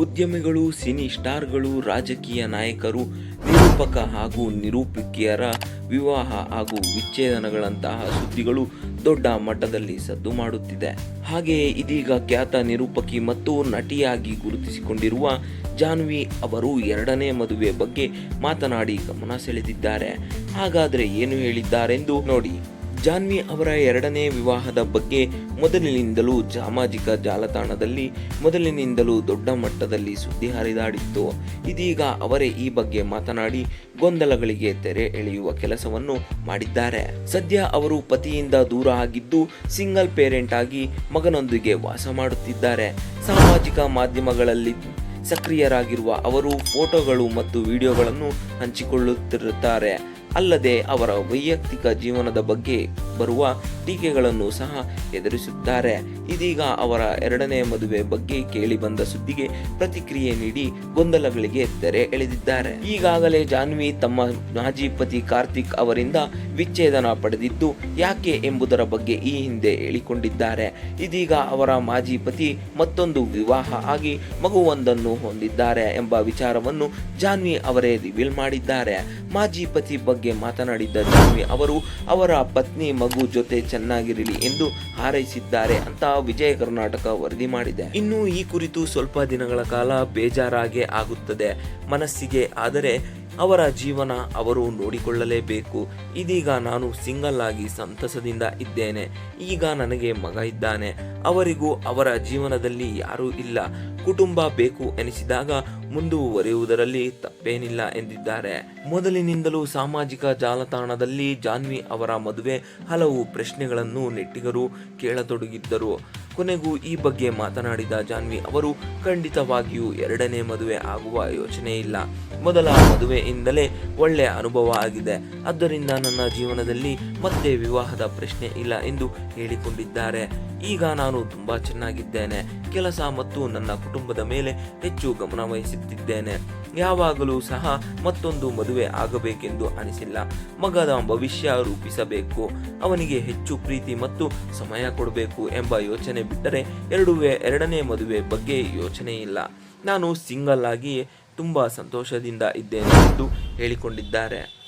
ಉದ್ಯಮಿಗಳು, ಸಿನಿ ಸ್ಟಾರ್ಗಳು, ರಾಜಕೀಯ ನಾಯಕರು, ನಿರೂಪಕ ಹಾಗೂ ನಿರೂಪಕಿಯರ ವಿವಾಹ ಹಾಗೂ ವಿಚ್ಛೇದನಗಳಂತಹ ಸುದ್ದಿಗಳು ದೊಡ್ಡ ಮಟ್ಟದಲ್ಲಿ ಸದ್ದು ಮಾಡುತ್ತಿದೆ. ಹಾಗೆಯೇ ಇದೀಗ ಖ್ಯಾತ ನಿರೂಪಕಿ ಮತ್ತು ನಟಿಯಾಗಿ ಗುರುತಿಸಿಕೊಂಡಿರುವ ಜಾನ್ವಿ ಅವರು ಎರಡನೇ ಮದುವೆ ಬಗ್ಗೆ ಮಾತನಾಡಿ ಗಮನ ಸೆಳೆದಿದ್ದಾರೆ. ಹಾಗಾದರೆ ಏನು ಹೇಳಿದ್ದಾರೆಂದು ನೋಡಿ. ಜಾನ್ವಿ ಅವರ ಎರಡನೇ ವಿವಾಹದ ಬಗ್ಗೆ ಮೊದಲಿನಿಂದಲೂ ಸಾಮಾಜಿಕ ಜಾಲತಾಣದಲ್ಲಿ, ಮೊದಲಿನಿಂದಲೂ ದೊಡ್ಡ ಮಟ್ಟದಲ್ಲಿ ಸುದ್ದಿ ಹರಿದಾಡಿತ್ತು. ಇದೀಗ ಅವರೇ ಈ ಬಗ್ಗೆ ಮಾತನಾಡಿ ಗೊಂದಲಗಳಿಗೆ ತೆರೆ ಎಳೆಯುವ ಕೆಲಸವನ್ನು ಮಾಡಿದ್ದಾರೆ. ಸದ್ಯ ಅವರು ಪತಿಯಿಂದ ದೂರ ಆಗಿದ್ದು, ಸಿಂಗಲ್ ಪೇರೆಂಟ್ ಆಗಿ ಮಗನೊಂದಿಗೆ ವಾಸ ಮಾಡುತ್ತಿದ್ದಾರೆ. ಸಾಮಾಜಿಕ ಮಾಧ್ಯಮಗಳಲ್ಲಿ ಸಕ್ರಿಯರಾಗಿರುವ ಅವರು ಫೋಟೋಗಳು ಮತ್ತು ವಿಡಿಯೋಗಳನ್ನು ಹಂಚಿಕೊಳ್ಳುತ್ತಿರುತ್ತಾರೆ. ಅಲ್ಲದೆ ಅವರ ವೈಯಕ್ತಿಕ ಜೀವನದ ಬಗ್ಗೆ ಬರುವ ಟೀಕೆಗಳನ್ನು ಸಹ ಎದುರಿಸುತ್ತಾರೆ. ಇದೀಗ ಅವರ ಎರಡನೇ ಮದುವೆ ಬಗ್ಗೆ ಕೇಳಿ ಬಂದ ಸುದ್ದಿಗೆ ಪ್ರತಿಕ್ರಿಯೆ ನೀಡಿ ಗೊಂದಲಗಳಿಗೆ ತೆರೆ ಎಳೆದಿದ್ದಾರೆ. ಈಗಾಗಲೇ ಜಾನ್ವಿ ತಮ್ಮ ಮಾಜಿ ಪತಿ ಕಾರ್ತಿಕ್ ಅವರಿಂದ ವಿಚ್ಛೇದನ ಪಡೆದಿದ್ದು ಯಾಕೆ ಎಂಬುದರ ಬಗ್ಗೆ ಈ ಹಿಂದೆ ಹೇಳಿಕೊಂಡಿದ್ದಾರೆ. ಇದೀಗ ಅವರ ಮಾಜಿ ಪತಿ ಮತ್ತೊಂದು ವಿವಾಹ ಆಗಿ ಮಗುವೊಂದನ್ನು ಹೊಂದಿದ್ದಾರೆ ಎಂಬ ವಿಚಾರವನ್ನು ಜಾನ್ವಿ ಅವರೇ ರಿವೀಲ್ ಮಾಡಿದ್ದಾರೆ. ಮಾಜಿ ಪತಿ ಬಗ್ಗೆ ಮಾತನಾಡಿದ್ದ ಜಾನ್ವಿ ಅವರು, ಅವರ ಪತ್ನಿ ಮಗು ಜೊತೆ ಚೆನ್ನಾಗಿರಲಿ ಎಂದು ಹಾರೈಸಿದ್ದಾರೆ ಅಂತ ವಿಜಯ ಕರ್ನಾಟಕ ವರದಿ ಮಾಡಿದೆ. ಇನ್ನು ಈ ಕುರಿತು ಸ್ವಲ್ಪ ದಿನಗಳ ಕಾಲ ಬೇಜಾರಾಗೆ ಆಗುತ್ತದೆ ಮನಸ್ಸಿಗೆ, ಆದರೆ ಅವರ ಜೀವನ ಅವರು ನೋಡಿಕೊಳ್ಳಲೇಬೇಕು. ಇದೀಗ ನಾನು ಸಿಂಗಲ್ ಆಗಿ ಸಂತಸದಿಂದ ಇದ್ದೇನೆ. ಈಗ ನನಗೆ ಮಗ ಇದ್ದಾನೆ. ಅವರಿಗೂ ಅವರ ಜೀವನದಲ್ಲಿ ಯಾರೂ ಇಲ್ಲ. ಕುಟುಂಬ ಬೇಕು ಎನಿಸಿದಾಗ ಮುಂದುವರಿಯುವುದರಲ್ಲಿ ತಪ್ಪೇನಿಲ್ಲ ಎಂದಿದ್ದಾರೆ. ಮೊದಲಿನಿಂದಲೂ ಸಾಮಾಜಿಕ ಜಾಲತಾಣದಲ್ಲಿ ಜಾನ್ವಿ ಅವರ ಮದುವೆ ಹಲವು ಪ್ರಶ್ನೆಗಳನ್ನು ನೆಟ್ಟಿಗರು ಕೇಳತೊಡಗಿದ್ದರು. ಕೊನೆಗೂ ಈ ಬಗ್ಗೆ ಮಾತನಾಡಿದ ಜಾನ್ವಿ ಅವರು, ಖಂಡಿತವಾಗಿಯೂ ಎರಡನೇ ಮದುವೆ ಆಗುವ ಯೋಚನೆ ಇಲ್ಲ. ಮೊದಲ ಮದುವೆಯಿಂದಲೇ ಒಳ್ಳೆಯ ಅನುಭವ ಆಗಿದೆ. ಆದ್ದರಿಂದ ನನ್ನ ಜೀವನದಲ್ಲಿ ಮತ್ತೆ ವಿವಾಹದ ಪ್ರಶ್ನೆ ಇಲ್ಲ ಎಂದು ಹೇಳಿಕೊಂಡಿದ್ದಾರೆ. ಈಗ ನಾನು ತುಂಬಾ ಚೆನ್ನಾಗಿದ್ದೇನೆ. ಕೆಲಸ ಮತ್ತು ನನ್ನ ಕುಟುಂಬದ ಮೇಲೆ ಹೆಚ್ಚು ಗಮನ ವಹಿಸುತ್ತಿದ್ದೇನೆ. ಯಾವಾಗಲೂ ಸಹ ಮತ್ತೊಂದು ಮದುವೆ ಆಗಬೇಕೆಂದು ಅನಿಸಿಲ್ಲ. ಮಗದ ಭವಿಷ್ಯ ರೂಪಿಸಬೇಕು. ಅವನಿಗೆ ಹೆಚ್ಚು ಪ್ರೀತಿ ಮತ್ತು ಸಮಯ ಕೊಡಬೇಕು ಎಂಬ ಯೋಚನೆ ಬಿಟ್ಟರೆ ಎರಡುವೆ, ಎರಡನೇ ಮದುವೆ ಬಗ್ಗೆ ಯೋಚನೆ ಇಲ್ಲ. ನಾನು ಸಿಂಗಲ್ ಆಗಿ ತುಂಬ ಸಂತೋಷದಿಂದ ಇದ್ದೇನೆ ಎಂದು ಹೇಳಿಕೊಂಡಿದ್ದಾರೆ.